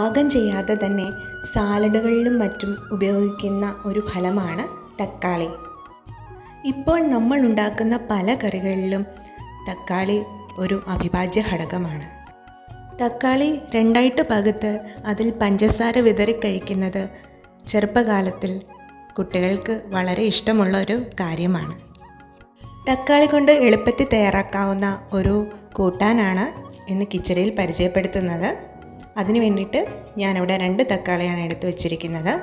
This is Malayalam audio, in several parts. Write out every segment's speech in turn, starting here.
പാകം ചെയ്യാതെ തന്നെ സാലഡുകളിലും മറ്റും ഉപയോഗിക്കുന്ന ഒരു ഫലമാണ് തക്കാളി. ഇപ്പോൾ നമ്മൾ ഉണ്ടാക്കുന്ന പല കറികളിലും തക്കാളി ഒരു അവിഭാജ്യ ഘടകമാണ്. തക്കാളി രണ്ടായിട്ട് പകുത്ത് അതിൽ പഞ്ചസാര വിതറി കഴിക്കുന്നത് ചെറുപ്പകാലത്തിൽ കുട്ടികൾക്ക് വളരെ ഇഷ്ടമുള്ള ഒരു കാര്യമാണ്. തക്കാളി കൊണ്ട് എളുപ്പത്തിൽ തയ്യാറാക്കാവുന്ന ഒരു കൂട്ടാനാണ് ഇന്ന് കിച്ചടിയിൽ പരിചയപ്പെടുത്തുന്നത്. അതിന് വേണ്ടിയിട്ട് ഞാനിവിടെ രണ്ട് തക്കാളിയാണ് എടുത്തു വച്ചിരിക്കുന്നത്.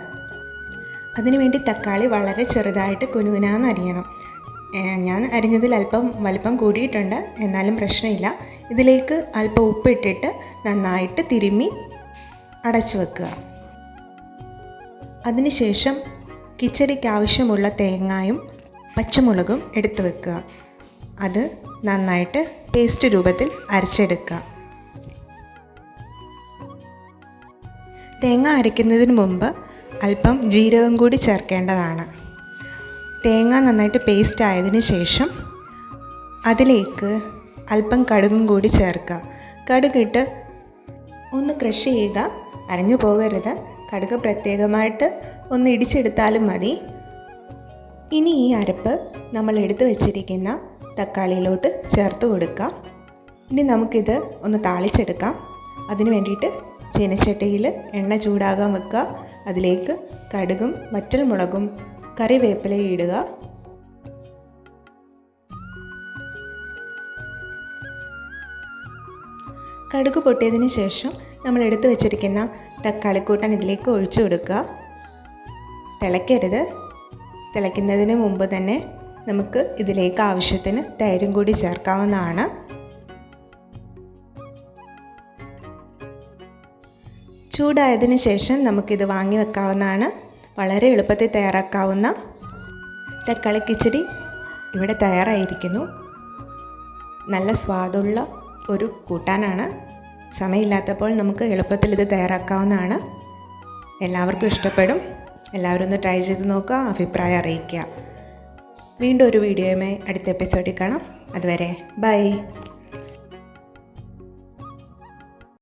അതിനുവേണ്ടി തക്കാളി വളരെ ചെറുതായിട്ട് കുനുകുനാന്ന് അരിയണം. ഞാൻ അരിഞ്ഞതിൽ അല്പം വലിപ്പം കൂടിയിട്ടുണ്ട്. എന്നാലും പ്രശ്നമില്ല. ഇതിലേക്ക് അല്പം ഉപ്പിട്ടിട്ട് നന്നായിട്ട് തിരുമ്മി അടച്ചു വെക്കുക. അതിനുശേഷം കിച്ചടിക്ക് ആവശ്യമുള്ള തേങ്ങായും പച്ചമുളകും എടുത്തു വെക്കുക. അത് നന്നായിട്ട് പേസ്റ്റ് രൂപത്തിൽ അരച്ചെടുക്കുക. തേങ്ങ അരയ്ക്കുന്നതിന് മുമ്പ് അല്പം ജീരകം കൂടി ചേർക്കേണ്ടതാണ്. തേങ്ങ നന്നായിട്ട് പേസ്റ്റ് ആയതിനു ശേഷം അതിലേക്ക് അല്പം കടുകും കൂടി ചേർക്കുക. കടുകിട്ട് ഒന്ന് ക്രഷ് ചെയ്യുക. അരഞ്ഞു പോകരുത്. കടുക് പ്രത്യേകമായിട്ട് ഒന്ന് ഇടിച്ചെടുത്താലും മതി. ഇനി ഈ അരപ്പ് നമ്മൾ എടുത്തു വച്ചിരിക്കുന്ന തക്കാളിയിലോട്ട് ചേർത്ത് കൊടുക്കാം. ഇനി നമുക്കിത് ഒന്ന് താളിച്ചെടുക്കാം. അതിന് വേണ്ടിയിട്ട് ചീനച്ചട്ടിയിൽ എണ്ണ ചൂടാകാൻ വെക്കുക. അതിലേക്ക് കടുകും വറ്റൽമുളകും കറിവേപ്പിലയും ഇടുക. കടുക് പൊട്ടിയതിന് ശേഷം നമ്മൾ എടുത്തു വച്ചിരിക്കുന്ന തക്കാളിക്കൂട്ടൻ ഇതിലേക്ക് ഒഴിച്ചു കൊടുക്കുക. തിളയ്ക്കരുത്. തിളയ്ക്കുന്നതിന് മുമ്പ് തന്നെ നമുക്ക് ഇതിലേക്ക് ആവശ്യത്തിന് തൈരും കൂടി ചേർക്കാവുന്നതാണ്. ചൂടായതിന് ശേഷം നമുക്കിത് വാങ്ങി വെക്കാവുന്നതാണ്. വളരെ എളുപ്പത്തിൽ തയ്യാറാക്കാവുന്ന തക്കാളി കിച്ചടി ഇവിടെ തയ്യാറായിരിക്കുന്നു. നല്ല സ്വാദുള്ള ഒരു കൂട്ടാനാണ്. സമയമില്ലാത്തപ്പോൾ നമുക്ക് എളുപ്പത്തിൽ ഇത് തയ്യാറാക്കാവുന്നതാണ്. എല്ലാവർക്കും ഇഷ്ടപ്പെടും. എല്ലാവരും ഒന്ന് ട്രൈ ചെയ്ത് നോക്കുക അഭിപ്രായം അറിയിക്കുക. വീണ്ടും ഒരു വീഡിയോയുമായി അടുത്ത എപ്പിസോഡിൽ കാണാം. അതുവരെ ബൈ.